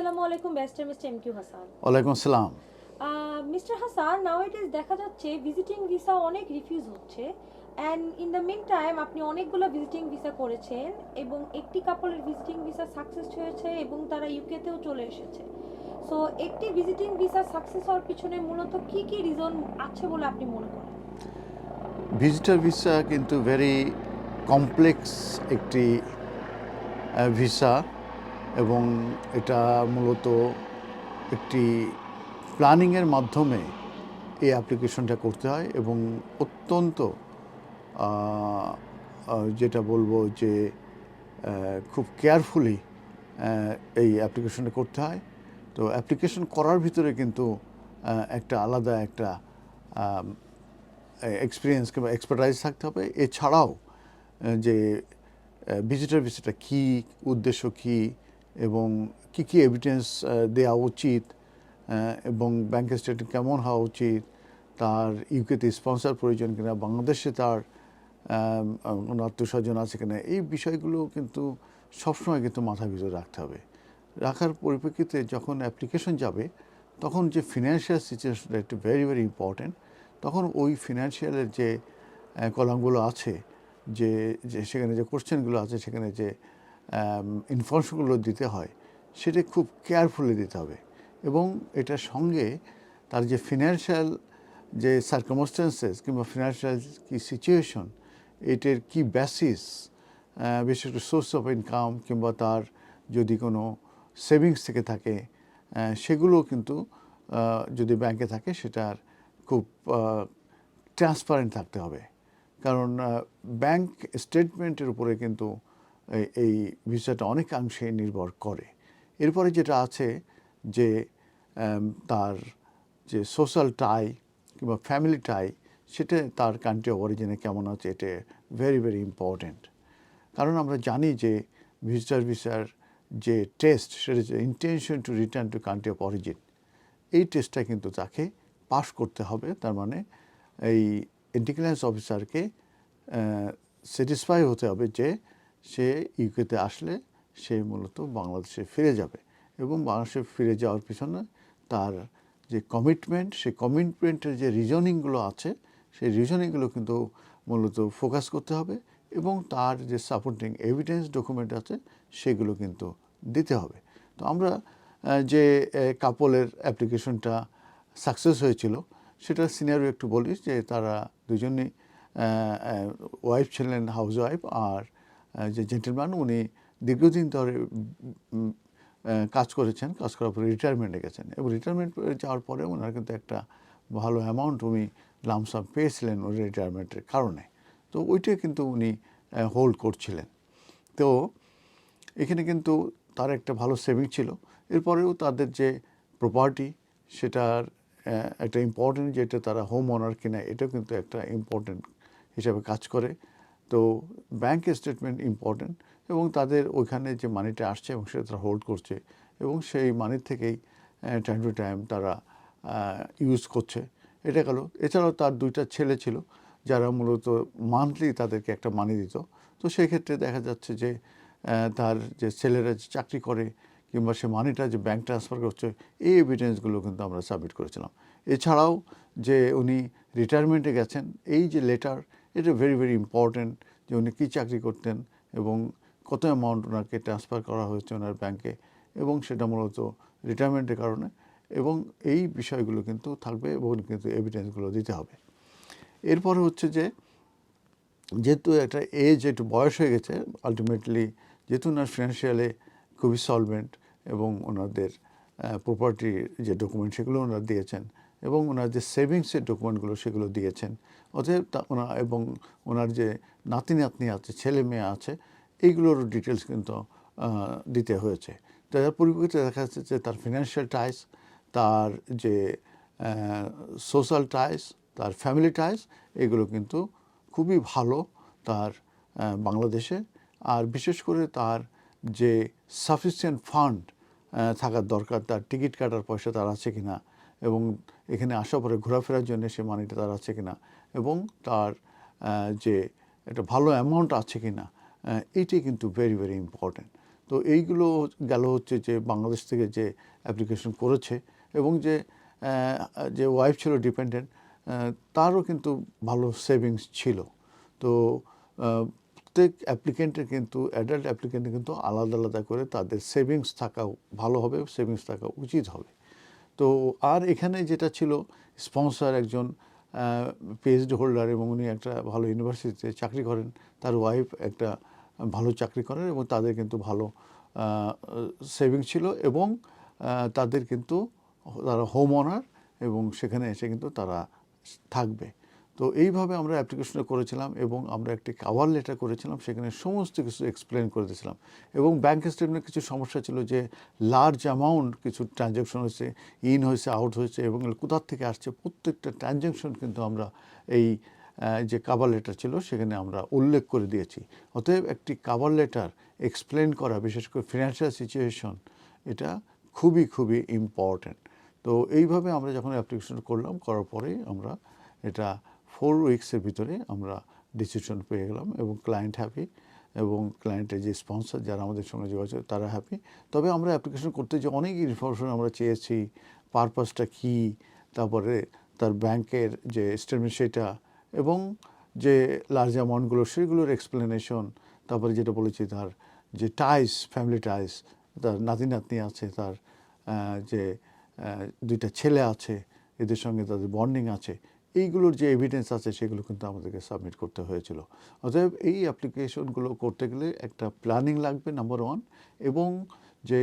আসসালামু আলাইকুম barrister mister M Q Hasan. ওয়ালাইকুম আসসালাম। Mister Hasan now it is দেখা যাচ্ছে ভিজিটিং ভিসা অনেক রিফিউজ হচ্ছে। And in the mean time আপনি অনেকগুলো ভিজিটিং ভিসা করেছেন এবং একটি কাপলের ভিজিটিং ভিসা সাকসেস হয়েছে এবং তারা ইউকেতেও চলে এসেছে। সো একটি ভিজিটিং ভিসা সাকসেস হওয়ার পিছনে মূলত কি কি রিজন আছে বলে আপনি মনে করেন? ভিজিটার ভিসা কিন্তু ভেরি কমপ্লেক্স একটি ভিসা এবং এটা মূলত একটি প্ল্যানিংয়ের মাধ্যমে এই অ্যাপ্লিকেশনটা করতে হয় এবং অত্যন্ত যেটা বলব যে খুব কেয়ারফুলি এই অ্যাপ্লিকেশনটা করতে হয়। তো অ্যাপ্লিকেশন করার ভিতরে কিন্তু একটা আলাদা একটা এক্সপিরিয়েন্স কিংবা এক্সপার্টাইজ থাকতে হবে। এছাড়াও যে ভিজিটার ভিসাটা কী, উদ্দেশ্য কী এবং কি কি এভিডেন্স দেওয়া উচিত এবং ব্যাংক স্টেটমেন্ট কেমন হওয়া উচিত, তার ইউকেতে স্পন্সর প্রয়োজন কিনা, বাংলাদেশে তার কোনো আত্মীয় স্বজন আছে কিনা, এই বিষয়গুলো কিন্তু সবসময় কিন্তু মাথা ভিতরে রাখতে হবে। রাখার পরিপ্রেক্ষিতে যখন অ্যাপ্লিকেশন যাবে, তখন যে ফিনান্সিয়াল সিচুয়েশনটা একটু ভেরি ভেরি ইম্পর্ট্যান্ট তখন ওই ফিনান্সিয়ালের যে কলামগুলো আছে, যে সেখানে যে কোশ্চেনগুলো আছে, সেখানে যে ইনফরমেশনগুলো দিতে হয়, সেটা খুব কেয়ারফুলি দিতে হবে। এবং এটার সঙ্গে তার যে ফিনান্সিয়াল যে সার্কামস্টেন্সেস কিংবা ফিনান্সিয়াল কি সিচুয়েশন এটার কি বেসিস বিশেষ করে সোর্স অফ ইনকাম কিংবা তার যদি কোনো সেভিংস থেকে থাকে সেগুলো কিন্তু যদি ব্যাংকে থাকে সেটার খুব ট্রান্সপারেন্ট থাকতে হবে। কারণ ব্যাংক স্টেটমেন্টের উপরে কিন্তু এই- ভিসাটা অনেকাংশে নির্ভর করে। এরপরে যেটা আছে যে তার যে সোশ্যাল টাই কিংবা ফ্যামিলি টাই সেটা তার কান্ট্রি অফ অরিজিনে কেমন আছে, এটা ভেরি ভেরি ইম্পর্ট্যান্ট কারণ আমরা জানি যে ভিজিটার ভিসার যে টেস্ট সেটা হচ্ছে intention to return to country of origin এই টেস্টটা কিন্তু তাকে পাস করতে হবে। তার মানে এই ইন্টিগ্রেন্স অফিসারকে স্যাটিসফাই হতে হবে যে সে ইউকেতে আসলে সে মূলত বাংলাদেশে ফিরে যাবে এবং বাংলাদেশে ফিরে যাওয়ার পিছনে তার যে কমিটমেন্ট সেই কমিটমেন্টের যে রিজনিংগুলো আছে, সেই রিজনিংগুলো কিন্তু মূলত ফোকাস করতে হবে এবং তার যে সাপোর্টিং এভিডেন্স ডকুমেন্ট আছে, সেগুলো কিন্তু দিতে হবে। তো আমরা যে কাপলের অ্যাপ্লিকেশনটা সাকসেস হয়েছিল সেটা সিনিয়র একটু বলি যে, তারা দুজনেই ওয়াইফ ছিলেন হাউস ওয়াইফ আর যে জেন্টেলম্যান উনি দীর্ঘদিন ধরে কাজ করেছেন, কাজ করার পরে রিটায়ারমেন্টে গেছেন। এবং রিটায়ারমেন্ট যাওয়ার পরে ওনার কিন্তু একটা ভালো অ্যামাউন্ট উনি লামসাম পেয়েছিলেন ওই রিটায়ারমেন্টের কারণে। তো ওইটা কিন্তু উনি হোল্ড করছিলেন। তো এখানে কিন্তু তার একটা ভালো সেভিং ছিল। এরপরেও তাদের যে প্রপার্টি সেটার একটা ইম্পর্টেন্ট যেটা তারা হোম ওনার কিনা, এটাও কিন্তু একটা ইম্পর্টেন্ট হিসাবে কাজ করে। তো ব্যাংক স্টেটমেন্ট ইম্পর্টেন্ট এবং তাদের ওইখানে যে মানিটা আসছে এবং সেটা তারা হোল্ড করছে এবং সেই মানি থেকেই টাইম টু টাইম তারা ইউজ করছে। এটা গেল। এছাড়াও তার দুইটা ছেলে ছিল যারা মূলত মান্থলি তাদেরকে একটা মানি দিত। তো সেই ক্ষেত্রে দেখা যাচ্ছে যে তার যে ছেলেরা যে চাকরি করে কিংবা সে মানিটা যে ব্যাংক ট্রান্সফার করছে, এই এভিডেন্সগুলো কিন্তু আমরা সাবমিট করেছিলাম। এছাড়াও যে উনি রিটায়ারমেন্টে গেছেন, এই যে লেটার এটা ভেরি ভেরি ইম্পর্ট্যান্ট যে উনি কী চাকরি করতেন এবং কত অ্যামাউন্ট ওনাকে ট্রান্সফার করা হয়েছে ওনার ব্যাংকে এবং সেটা মূলত রিটায়ারমেন্টের কারণে এবং এই বিষয়গুলো কিন্তু থাকবে এবং কিন্তু এভিডেন্সগুলো দিতে হবে। এরপরে হচ্ছে যে যেহেতু একটা এজ একটু বয়স হয়ে গেছে আলটিমেটলি যেহেতু ওনার ফিনান্সিয়ালে খুবই সলভেন্ট এবং ওনাদের প্রপার্টির যে ডকুমেন্ট সেগুলো ওনারা দিয়েছেন এবং ওনার যে সেভিংসের ডকুমেন্টগুলো সেগুলো দিয়েছেন। অতএব তা ওনার এবং ওনার যে নাতি নাতনি আছে, ছেলে মেয়ে আছে এইগুলোরও ডিটেলস কিন্তু দিতে হয়েছে। যার পরিপ্রেক্ষিতে দেখা যাচ্ছে যে তার ফিনান্সিয়াল টাইস তার যে সোশ্যাল টাইস তার ফ্যামিলি টাইস এগুলো কিন্তু খুবই ভালো তার বাংলাদেশে। আর বিশেষ করে তার যে সাফিসিয়েন্ট ফান্ড থাকার দরকার, তার টিকিট কাটার পয়সা তার আছে কিনা এবং এখানে আসার পরে ঘোরাফেরার জন্য সে মানিটা তার আছে কিনা এবং তার যে একটা ভালো অ্যামাউন্ট আছে কিনা এইটাই কিন্তু ভেরি ভেরি ইম্পর্ট্যান্ট তো এইগুলো গেল হচ্ছে যে বাংলাদেশ থেকে যে অ্যাপ্লিকেশন করেছে এবং যে যে ওয়াইফ ছিল ডিপেন্ডেন্ট তারও কিন্তু ভালো সেভিংস ছিল। তো প্রত্যেক অ্যাপ্লিকেন্টের কিন্তু অ্যাডাল্ট অ্যাপ্লিকেন্টের কিন্তু আলাদা আলাদা করে তাদের সেভিংস থাকা ভালো হবে সেভিংস থাকা উচিত হবে। তো আর এখানে যেটা ছিল স্পন্সর একজন পিএইচডি হোল্ডার এবং উনি একটা ভালো ইউনিভার্সিটিতে চাকরি করেন, তার ওয়াইফ একটা ভালো চাকরি করেন এবং তাদের কিন্তু ভালো সেভিং ছিল এবং তাদের কিন্তু তারা হোম অনার এবং সেখানে এসে কিন্তু তারা থাকবে। তো এইভাবে আমরা অ্যাপ্লিকেশনটা করেছিলাম এবং আমরা একটি কাভার লেটার করেছিলাম, সেখানে সমস্ত কিছু এক্সপ্লেন করে দিয়েছিলাম। এবং ব্যাংক স্টেটমেন্টের কিছু সমস্যা ছিল যে লার্জ অ্যামাউন্ট কিছু ট্রানজ্যাকশন হয়েছে ইন হয়েছে আউট হয়েছে এবং কোথার থেকে আসছে, প্রত্যেকটা ট্রানজ্যাকশন কিন্তু আমরা এই যে কাভার লেটার ছিল সেখানে আমরা উল্লেখ করে দিয়েছি। অতএব একটি কাভার লেটার এক্সপ্লেন করা, বিশেষ করে ফিনান্সিয়াল সিচুয়েশন এটা খুবই খুবই ইম্পর্ট্যান্ট তো এইভাবে আমরা যখন অ্যাপ্লিকেশন করলাম, করার পরেই আমরা এটা ফোর উইক্সের ভিতরে আমরা ডিসিশন পেয়ে গেলাম এবং ক্লায়েন্ট হ্যাপি এবং ক্লায়েন্টের যে স্পন্সর যারা আমাদের সঙ্গে যোগাযোগ তারা হ্যাপি তবে আমরা অ্যাপ্লিকেশন করতে যে অনেক ইনফরমেশন আমরা চেয়েছি পারপাসটা কী, তারপরে তার ব্যাংকের যে স্টেটমেন্ট সেটা এবং যে লার্জ অ্যামাউন্টগুলো সেগুলোর এক্সপ্লেনেশন তারপরে যেটা বলেছি তার যে টাইস ফ্যামিলি টাইস তার নাতি নাতনি আছে, তার যে দুইটা ছেলে আছে, এদের সঙ্গে তাদের বন্ডিং আছে এইগুলোর যে এভিডেন্স আছে, সেগুলো কিন্তু আমাদেরকে সাবমিট করতে হয়েছিল। অতএব এই অ্যাপ্লিকেশনগুলো করতে গেলে একটা প্ল্যানিং লাগবে নাম্বার ওয়ান এবং যে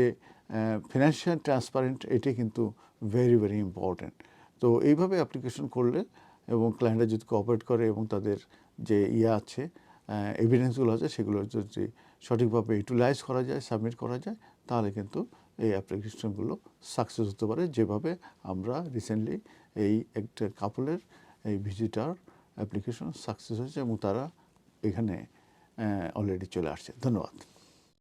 ফিনান্সিয়াল ট্রান্সপারেন্ট এটি কিন্তু ভেরি ভেরি ইম্পর্ট্যান্ট তো এইভাবে অ্যাপ্লিকেশন করলে এবং ক্লায়েন্টরা যদি কোঅপারেট করে এবং তাদের যে ইয়ে আছে এভিডেন্সগুলো আছে, সেগুলো যদি সঠিকভাবে ইউটিলাইজ করা যায় সাবমিট করা যায়, তাহলে কিন্তু এই অ্যাপ্লিকেশনগুলো সাকসেস হতে পারে। যেভাবে আমরা রিসেন্টলি এই একটা কাপলের এই ভিজিটার অ্যাপ্লিকেশন সাকসেস হয়েছে এবং তারা এখানে অলরেডি চলে আসছে। ধন্যবাদ।